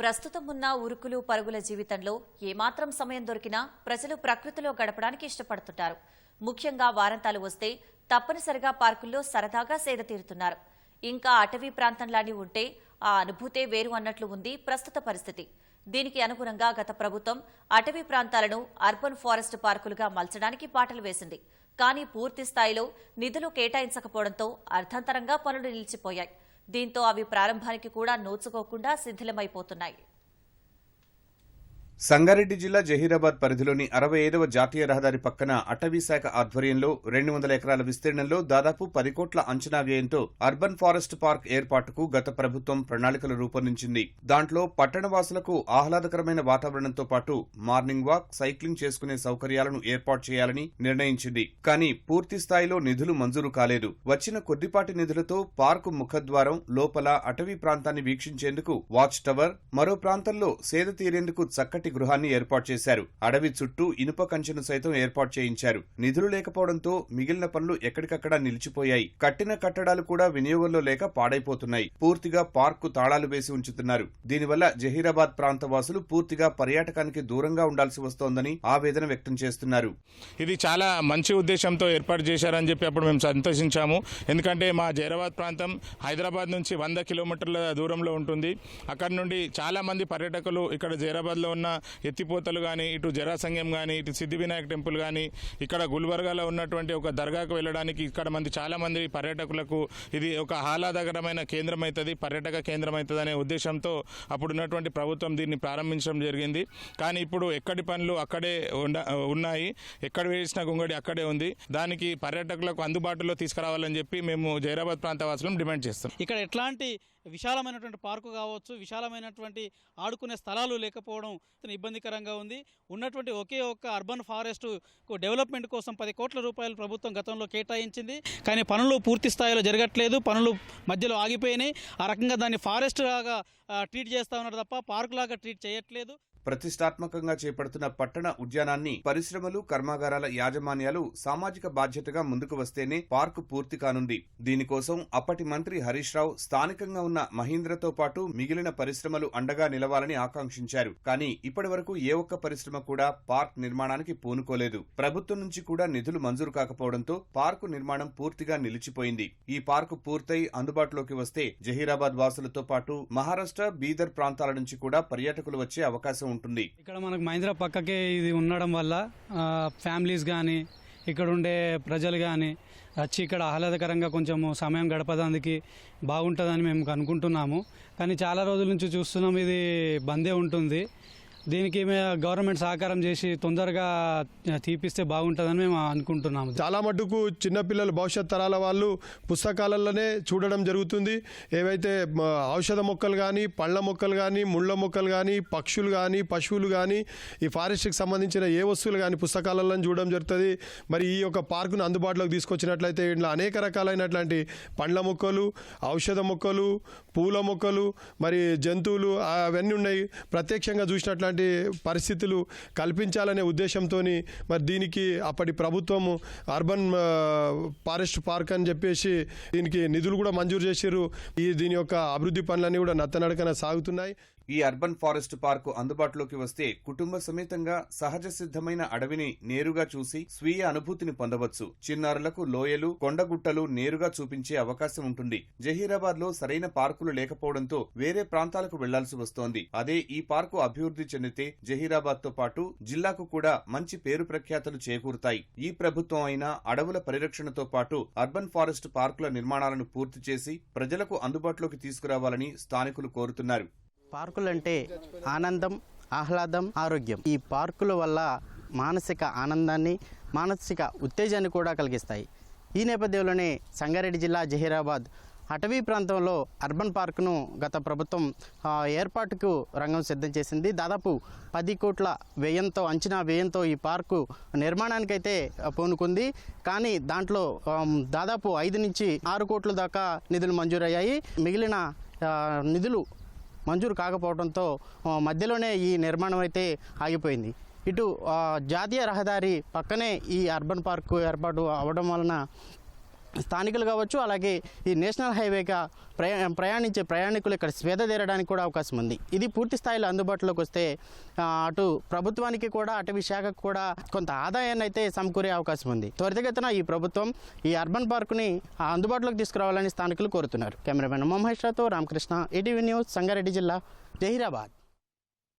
ప్రస్తుతం ఉన్న ఉరుకులు పరుగుల జీవితంలో ఏమాత్రం సమయం దొరికినా ప్రజలు ప్రకృతిలో గడపడానికి ఇష్టపడుతుంటారు. ముఖ్యంగా వారంతాలు వస్తే తప్పనిసరిగా పార్కుల్లో సరదాగా సేద తీరుతున్నారు. ఇంకా అటవీ ప్రాంతంలాని ఉంటే ఆ అనుభూతే వేరు అన్నట్లు ఉంది ప్రస్తుత పరిస్థితి. దీనికి అనుగుణంగా గత ప్రభుత్వం అటవీ ప్రాంతాలను అర్బన్ ఫారెస్ట్ పార్కులుగా మలచడానికి పాటలు వేసింది. కానీ పూర్తి స్థాయిలో నిధులు కేటాయించకపోవడంతో అర్థంతరంగా పనులు నిలిచిపోయాయి. దీంతో అవి ప్రారంభానికి కూడా నోచుకోకుండా శిథిలమైపోతున్నాయి సంగారెడ్డి జిల్లా జహీరాబాద్ పరిధిలోని అరవై ఐదవ జాతీయ రహదారి పక్కన అటవీ శాఖ ఆధ్వర్యంలో రెండు వందల ఎకరాల విస్తీర్ణంలో దాదాపు పది కోట్ల అంచనా వ్యయంతో అర్బన్ ఫారెస్ట్ పార్క్ ఏర్పాటుకు గత ప్రభుత్వం ప్రణాళికలు రూపొందించింది. దాంట్లో పట్టణవాసులకు ఆహ్లాదకరమైన వాతావరణంతో పాటు మార్నింగ్ వాక్ సైక్లింగ్ చేసుకునే సౌకర్యాలను ఏర్పాటు చేయాలని నిర్ణయించింది. కానీ పూర్తి స్థాయిలో నిధులు మంజూరు కాలేదు. వచ్చిన కొద్దిపాటి నిధులతో పార్కు ముఖద్వారం లోపల అటవీ ప్రాంతాన్ని వీక్షించేందుకు వాచ్ టవర్ మరో ప్రాంతంలో సేద తీరేందుకు చక్కటి గృహాన్ని ఏర్పాటు చేశారు. అడవి చుట్టూ ఇనుప కంచెను సైతం ఏర్పాటు చేయించారు. నిధులు లేకపోవడంతో మిగిలిన పనులు ఎక్కడికక్కడ నిలిచిపోయాయి. కట్టిన కట్టడాలు కూడా వినియోగంలో లేక పాడైపోతున్నాయి. పూర్తిగా పార్కు తాళాలు వేసి ఉంచుతున్నారు. దీనివల్ల జహీరాబాద్ ప్రాంత వాసులు పూర్తిగా పర్యాటకానికి దూరంగా ఉండాల్సి వస్తోందని ఆవేదన వ్యక్తం చేస్తున్నారు. ఇది చాలా మంచి ఉద్దేశంతో ఏర్పాటు చేశారని చెప్పి అప్పుడు మేము సంతోషించాము. ఎందుకంటే మా జైరాబాద్ ప్రాంతం హైదరాబాద్ నుంచి వంద కిలోమీటర్ల దూరంలో ఉంటుంది. అక్కడ నుండి చాలా మంది పర్యాటకులు ఇక్కడ జైరాబాద్లో ఉన్న ఎత్తిపోతలు కానీ ఇటు జరాసంగం కానీ ఇటు సిద్ధి వినాయక టెంపుల్ కానీ ఇక్కడ గుల్బర్గాలో ఉన్నటువంటి ఒక దర్గాకు వెళ్ళడానికి ఇక్కడ మంది చాలామంది పర్యాటకులకు ఇది ఒక ఆహ్లాదకరమైన కేంద్రం అవుతుంది పర్యాటక కేంద్రం అవుతుంది అనే ఉద్దేశంతో అప్పుడు ఉన్నటువంటి ప్రభుత్వం దీన్ని ప్రారంభించడం జరిగింది. కానీ ఇప్పుడు ఎక్కడి పనులు అక్కడే ఉన్నాయి. ఎక్కడ వేసిన గుంగడి అక్కడే ఉంది. దానికి పర్యాటకులకు అందుబాటులో తీసుకురావాలని చెప్పి మేము జైరాబాద్ ప్రాంత వాసులను డిమాండ్ చేస్తాం ఇక్కడ ఎట్లాంటి విశాలమైనటువంటి పార్కు కావచ్చు విశాలమైనటువంటి ఆడుకునే స్థలాలు లేకపోవడం ఇబ్బందికరంగా ఉంది. ఉన్నటువంటి ఒకే ఒక్క అర్బన్ ఫారెస్ట్ డెవలప్మెంట్ కోసం పది కోట్ల రూపాయలు ప్రభుత్వం గతంలో కేటాయించింది. కానీ పనులు పూర్తి స్థాయిలో జరగట్లేదు. పనులు మధ్యలో ఆగిపోయినాయి. ఆ రకంగా దాన్ని ఫారెస్ట్ లాగా ట్రీట్ చేస్తా ఉన్నారు తప్ప పార్క్ లాగా ట్రీట్ చేయట్లేదు. ప్రతిష్టాత్మకంగా చేపడుతున్న పట్టణ ఉద్యానాన్ని పరిశ్రమలు కర్మాగారాల యాజమాన్యాలు సామాజిక బాధ్యతగా ముందుకు వస్తేనే పార్కు పూర్తి కానుంది. దీనికోసం అప్పటి మంత్రి హరీష్ రావు స్థానికంగా ఉన్న మహీంద్రతో పాటు మిగిలిన పరిశ్రమలు అండగా నిలవాలని ఆకాంక్షించారు. కానీ ఇప్పటి వరకు ఏ ఒక్క పరిశ్రమ కూడా పార్క్ నిర్మాణానికి పూనుకోలేదు. ప్రభుత్వం నుంచి కూడా నిధులు మంజూరు కాకపోవడంతో పార్కు నిర్మాణం పూర్తిగా నిలిచిపోయింది. ఈ పార్కు పూర్తయి అందుబాటులోకి వస్తే జహీరాబాద్ వాసులతో పాటు మహారాష్ట్ర బీదర్ ప్రాంతాల నుంచి కూడా పర్యాటకులు వచ్చే అవకాశం ఉంటుంది. ఇక్కడ మనకు మహేంద్ర పక్కకే ఇది ఉండడం వల్ల ఫ్యామిలీస్ కానీ ఇక్కడ ఉండే ప్రజలు కానీ వచ్చి ఇక్కడ ఆహ్లాదకరంగా కొంచెం సమయం గడపడానికి బాగుంటుందని మేము అనుకుంటున్నాము. కానీ చాలా రోజుల నుంచి చూస్తున్నాం ఇది బందే ఉంటుంది. దీనికి గవర్నమెంట్ సహకారం చేసి తొందరగా తీపిస్తే బాగుంటుందని మేము అనుకుంటున్నాము. చాలా మటుకు చిన్నపిల్లలు భవిష్యత్ తరాల వాళ్ళు పుస్తకాలలోనే చూడడం జరుగుతుంది. ఏవైతే ఔషధ మొక్కలు కానీ పళ్ళ మొక్కలు కానీ ముళ్ళ మొక్కలు కానీ పక్షులు కానీ పశువులు కానీ ఈ ఫారెస్ట్కి సంబంధించిన ఏ వస్తువులు కానీ పుస్తకాలలో చూడడం జరుగుతుంది. మరి ఈ యొక్క పార్కును అందుబాటులోకి తీసుకొచ్చినట్లయితే ఇంట్లో అనేక రకాలైనటువంటి పండ్ల మొక్కలు ఔషధ మొక్కలు పూల మొక్కలు మరి జంతువులు అవన్నీ ఉన్నాయి. ప్రత్యక్షంగా చూసినట్లయితే ఇలాంటి పరిస్థితులు కల్పించాలనే ఉద్దేశంతో మరి దీనికి అప్పటి ప్రభుత్వము అర్బన్ ఫారెస్ట్ పార్క్ అని చెప్పేసి దీనికి నిధులు కూడా మంజూరు చేశారు ఈ దీని యొక్క అభివృద్ధి పనులన్నీ కూడా నత్తనడకన సాగుతున్నాయి. ఈ అర్బన్ ఫారెస్ట్ పార్కు అందుబాటులోకి వస్తే కుటుంబ సమేతంగా సహజ సిద్ధమైన అడవిని నేరుగా చూసి స్వీయ అనుభూతిని పొందవచ్చు. చిన్నారులకు లోయలు కొండగుట్టలు నేరుగా చూపించే అవకాశం ఉంటుంది. జహీరాబాద్లో సరైన పార్కులు లేకపోవడంతో వేరే ప్రాంతాలకు వెళ్ళాల్సి వస్తోంది. అదే ఈ పార్కు అభివృద్ధి చెందితే జహీరాబాద్తో పాటు జిల్లాకు కూడా మంచి పేరు ప్రఖ్యాతలు చేకూరుతాయి. ఈ ప్రభుత్వం అయినా అడవుల పరిరక్షణతో పాటు అర్బన్ ఫారెస్ట్ పార్కుల నిర్మాణాలను పూర్తి చేసి ప్రజలకు అందుబాటులోకి తీసుకురావాలని స్థానికులు కోరుతున్నారు. పార్కులంటే ఆనందం ఆహ్లాదం ఆరోగ్యం. ఈ పార్కుల వల్ల మానసిక ఆనందాన్ని మానసిక ఉత్తేజాన్ని కూడా కలిగిస్తాయి. ఈ నేపథ్యంలోనే సంగారెడ్డి జిల్లా జహీరాబాద్ అటవీ ప్రాంతంలో అర్బన్ పార్కును గత ప్రభుత్వం ఏర్పాటుకు రంగం సిద్ధం చేసింది. దాదాపు పది కోట్ల వ్యయంతో అంచనా వ్యయంతో ఈ పార్కు నిర్మాణానికైతే పూనుకుంది. కానీ దాంట్లో దాదాపు ఐదు నుంచి ఆరు కోట్ల దాకా నిధులు మంజూరయ్యాయి. మిగిలిన నిధులు మంజూరు కాకపోవడంతో మధ్యలోనే ఈ నిర్మాణం అయితే ఆగిపోయింది. ఇటు జాతీయ రహదారి పక్కనే ఈ అర్బన్ పార్కు ఏర్పాటు అవడం వలన స్థానికులు కావచ్చు అలాగే ఈ నేషనల్ హైవేగా ప్రయా ప్రయాణించే ప్రయాణికులు ఇక్కడ స్వేద తీరడానికి కూడా అవకాశం ఉంది. ఇది పూర్తి స్థాయిలో అందుబాటులోకి వస్తే అటు ప్రభుత్వానికి కూడా అటవీ శాఖకు కూడా కొంత ఆదాయాన్ని అయితే సమకూరే అవకాశం ఉంది. త్వరితగతిన ఈ ప్రభుత్వం ఈ అర్బన్ పార్కుని ఆ, అందుబాటులోకి తీసుకురావాలని స్థానికులు కోరుతున్నారు. కెమెరామెన్ మహేష్రాతో రామకృష్ణ ఈటీవీ న్యూస్ సంగారెడ్డి జిల్లా జహీరాబాద్.